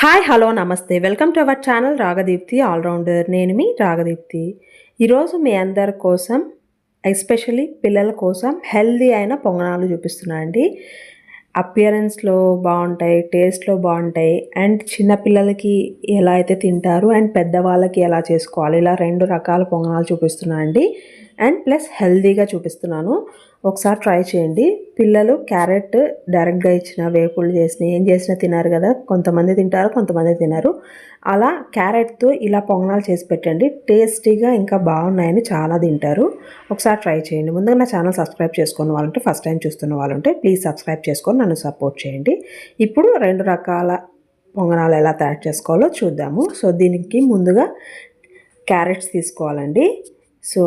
Hi hello నమస్తే. Welcome to our channel Ragadeepti allrounder నేను మీ రాగదీప్తి. ఈరోజు మీ అందరి కోసం ఎస్పెషలీ పిల్లల కోసం హెల్దీ అయిన పొంగనాలు చూపిస్తున్నా అండి. అపియరెన్స్లో బాగుంటాయి టేస్ట్లో బాగుంటాయి. అండ్ చిన్నపిల్లలకి ఎలా అయితే తింటారు అండ్ పెద్దవాళ్ళకి ఎలా చేసుకోవాలి ఇలా రెండు రకాల పొంగనాలు చూపిస్తున్నా అండి. అండ్ ప్లస్ హెల్దీగా చూపిస్తున్నాను. ఒకసారి ట్రై చేయండి. పిల్లలు క్యారెట్ డైరెక్ట్గా ఇచ్చిన వేపుళ్ళు చేసిన ఏం చేసినా తినారు కదా. కొంతమంది తింటారు కొంతమంది తినరు. అలా క్యారెట్తో ఇలా పొంగనాలు చేసి పెట్టండి. టేస్టీగా ఇంకా బాగున్నాయని చాలా తింటారు. ఒకసారి ట్రై చేయండి. ముందుగా నా ఛానల్ సబ్స్క్రైబ్ చేసుకున్న వాళ్ళంటే ఫస్ట్ టైం చూస్తున్న వాళ్ళంటే ప్లీజ్ సబ్స్క్రైబ్ చేసుకొని నన్ను సపోర్ట్ చేయండి. ఇప్పుడు రెండు రకాల పొంగనాలు ఎలా తయారు చేసుకోవాలో చూద్దాము. సో దీనికి ముందుగా క్యారెట్స్ తీసుకోవాలండి. సో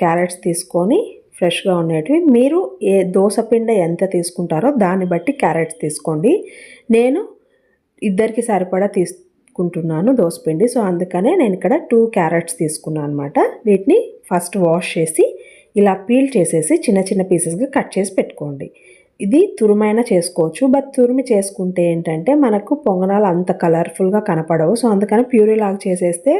క్యారెట్స్ తీసుకొని ఫ్రెష్గా ఉండేటివి. మీరు ఏ దోశపిండ ఎంత తీసుకుంటారో దాన్ని బట్టి క్యారెట్స్ తీసుకోండి. నేను ఇద్దరికి సరిపడా తీసుకుంటున్నాను దోసపిండి సో అందుకనే నేను ఇక్కడ టూ క్యారెట్స్ తీసుకున్నాను అనమాట వీటిని ఫస్ట్ వాష్ చేసి ఇలా పీల్ చేసేసి చిన్న చిన్న పీసెస్గా కట్ చేసి పెట్టుకోండి. ఇది తురుమైనా చేసుకోవచ్చు. బట్ తురిమి చేసుకుంటే ఏంటంటే మనకు పొంగనాలు అంత కలర్ఫుల్గా కనపడవు. సో అందుకని ప్యూరీ లాగా చేసేస్తే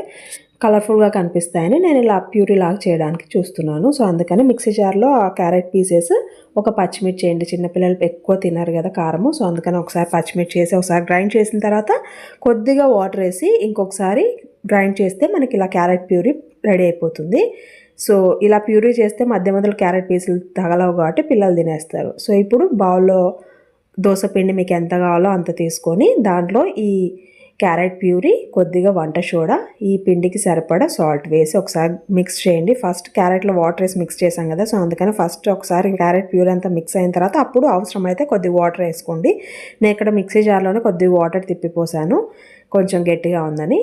కలర్ఫుల్గా కనిపిస్తాయని నేను ఇలా ప్యూరీ లాగా చేయడానికి చూస్తున్నాను. సో అందుకని మిక్సీ జార్లో ఆ క్యారెట్ పీసెస్ ఒక పచ్చిమిర్చి వేయండి చిన్నపిల్లలు ఎక్కువ తినరు కదా కారము. సో అందుకని ఒకసారి పచ్చిమిర్చి వేసి ఒకసారి గ్రైండ్ చేసిన తర్వాత కొద్దిగా వాటర్ వేసి ఇంకొకసారి గ్రైండ్ చేస్తే మనకి ఇలా క్యారెట్ ప్యూరీ రెడీ అయిపోతుంది. సో ఇలా ప్యూరీ చేస్తే మధ్య మధ్యలో క్యారెట్ పీసులు తగలవు కాబట్టి పిల్లలు తినేస్తారు. సో ఇప్పుడు బౌల్లో దోశ పిండి మీకు ఎంత కావాలో అంత తీసుకొని దాంట్లో ఈ క్యారెట్ ప్యూరీ కొద్దిగా వంట సోడా ఈ పిండికి సరిపడా సాల్ట్ వేసి ఒకసారి మిక్స్ చేయండి. ఫస్ట్ క్యారెట్లో వాటర్ వేసి మిక్స్ చేసాం కదా సో అందుకని ఫస్ట్ ఒకసారి క్యారెట్ ప్యూరీ అంతా మిక్స్ అయిన తర్వాత అప్పుడు అవసరమైతే కొద్ది వాటర్ వేసుకోండి. నేను ఇక్కడ మిక్సీ జార్లోనే కొద్ది వాటర్ తిప్పిపోసాను. కొంచెం గట్టిగా ఉందని.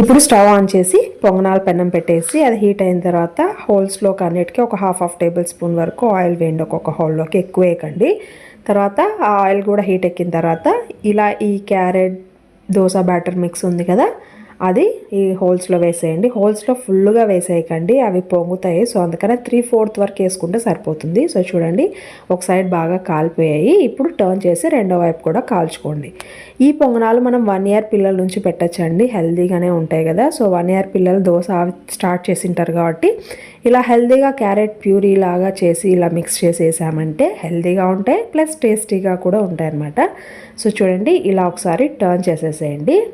ఇప్పుడు స్టవ్ ఆన్ చేసి పొంగనాలు పెన్నం పెట్టేసి అది హీట్ అయిన తర్వాత హోల్స్లోకి అన్నిటికీ ఒక హాఫ్ హాఫ్ టేబుల్ స్పూన్ వరకు ఆయిల్ వేయండి ఒక్కొక్క హోల్లోకి ఎక్కువ వేయకండి. తర్వాత ఆ ఆయిల్ కూడా హీట్ ఎక్కిన తర్వాత ఇలా ఈ క్యారెట్ దోశ బ్యాటర్ మిక్స్ ఉంది కదా అది ఈ హోల్స్లో వేసేయండి. హోల్స్లో ఫుల్గా వేసేయకండి. అవి పొంగుతాయి. సో అందుకనే త్రీ ఫోర్త్ వరకు వేసుకుంటే సరిపోతుంది. సో చూడండి ఒక సైడ్ బాగా కాలిపోయాయి. ఇప్పుడు టర్న్ చేసి రెండో వైపు కూడా కాల్చుకోండి. ఈ పొంగనాలు మనం వన్ ఇయర్ పిల్లల నుంచి పెట్టచ్చండి. హెల్దీగానే ఉంటాయి కదా. సో వన్ ఇయర్ పిల్లలు దోశ స్టార్ట్ చేసింటారు కాబట్టి ఇలా హెల్దీగా క్యారెట్ ప్యూరీ లాగా చేసి ఇలా మిక్స్ చేసేసామంటే హెల్దీగా ఉంటాయి. ప్లస్ టేస్టీగా కూడా ఉంటాయి అన్నమాట సో చూడండి ఇలా ఒకసారి టర్న్ చేసేసేయండి.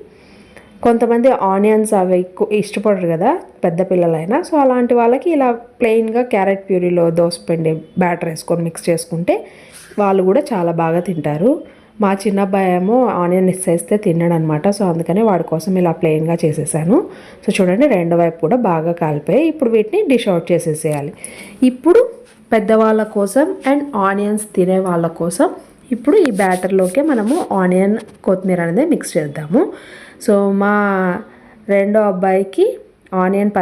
కొంతమంది ఆనియన్స్ అవి ఎక్కువ ఇష్టపడరు కదా పెద్ద పిల్లలైనా. సో అలాంటి వాళ్ళకి ఇలా ప్లెయిన్గా క్యారెట్ ప్యూరీలో దోసపిండి బ్యాటర్ వేసుకొని మిక్స్ చేసుకుంటే వాళ్ళు కూడా చాలా బాగా తింటారు. మా చిన్నబ్బాయి ఏమో ఆనియన్ ఇస్తే తిన్నాడు అనమాట సో అందుకని వాడి కోసం ఇలా ప్లెయిన్గా చేసేసాను. సో చూడండి రెండో వైపు కూడా బాగా కాలిపోయి ఇప్పుడు వీటిని డిష్ అవుట్ చేసేసేయాలి. ఇప్పుడు పెద్దవాళ్ళ కోసం అండ్ ఆనియన్స్ తినే వాళ్ళ కోసం ఇప్పుడు ఈ బ్యాటర్లోకి మనము ఆనియన్ కొత్తిమీర అనేది మిక్స్ చేద్దాము. సో మా రెండో అబ్బాయికి ఆనియన్ ప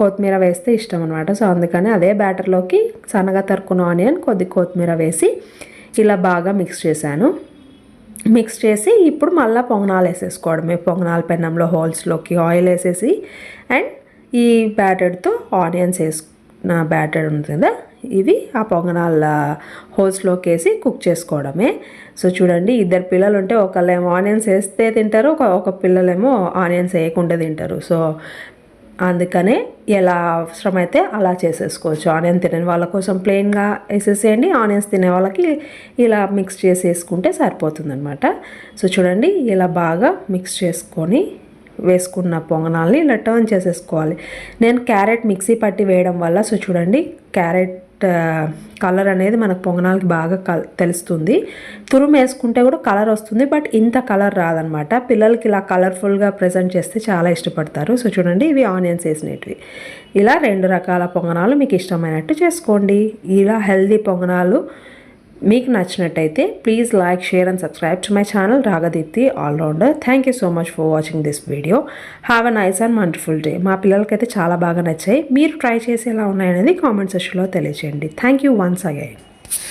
కొత్తిమీర వేస్తే ఇష్టం అనమాట సో అందుకని అదే బ్యాటర్లోకి సన్నగా తరుకున్న ఆనియన్ కొద్ది కొత్తిమీర వేసి ఇలా బాగా మిక్స్ చేశాను. మిక్స్ చేసి ఇప్పుడు మళ్ళీ పొంగనాలు వేసేసుకోవడమే. పొంగనాల పెన్నంలో హోల్స్లోకి ఆయిల్ వేసేసి అండ్ ఈ బ్యాటర్తో ఆనియన్స్ వేసుకున్న బ్యాటర్ ఉంటుంది కదా ఇవి ఆ పొంగనాల హోల్స్లోకి వేసి కుక్ చేసుకోవడమే. సో చూడండి ఇద్దరు పిల్లలు ఉంటే ఒకళ్ళేమో ఆనియన్స్ వేస్తే తింటారు ఒక ఒక పిల్లలేమో ఆనియన్స్ వేయకుండా తింటారు. సో అందుకనే ఎలా అవసరమైతే అలా చేసేసుకోవచ్చు. ఆనియన్ తినని వాళ్ళ కోసం ప్లెయిన్గా వేసేసేయండి ఆనియన్స్ తినే వాళ్ళకి ఇలా మిక్స్ చేసి వేసుకుంటే సో చూడండి ఇలా బాగా మిక్స్ చేసుకొని వేసుకున్న పొంగనాల్ని ఇలా టర్న్ చేసేసుకోవాలి. నేను క్యారెట్ మిక్సీ పట్టి వేయడం వల్ల సో చూడండి క్యారెట్ కలర్ అనేది మనకు పొంగనాలకి బాగా తెలుస్తుంది. తురుము వేసుకుంటే కూడా కలర్ వస్తుంది బట్ ఇంత కలర్ రాదనమాట. పిల్లలకి ఇలా కలర్ఫుల్గా ప్రజెంట్ చేస్తే చాలా ఇష్టపడతారు. సో చూడండి ఇవి ఆనియన్స్ వేసినవి. ఇలా రెండు రకాల పొంగనాలు మీకు ఇష్టమైనట్టు చేసుకోండి. ఇలా హెల్దీ పొంగనాలు మీకు నచ్చినట్టయితే please like share and subscribe to my channel Ragadeepti allrounder thank you so much for watching this video have a nice and wonderful day మా పిల్లలకైతే చాలా బాగా నచ్చాయి. మీరు ట్రై చేసి ఎలా ఉన్నాయనేది కామెంట్ సెక్షన్లో తెలియజేయండి థ్యాంక్ యూ వన్స్ అగైన్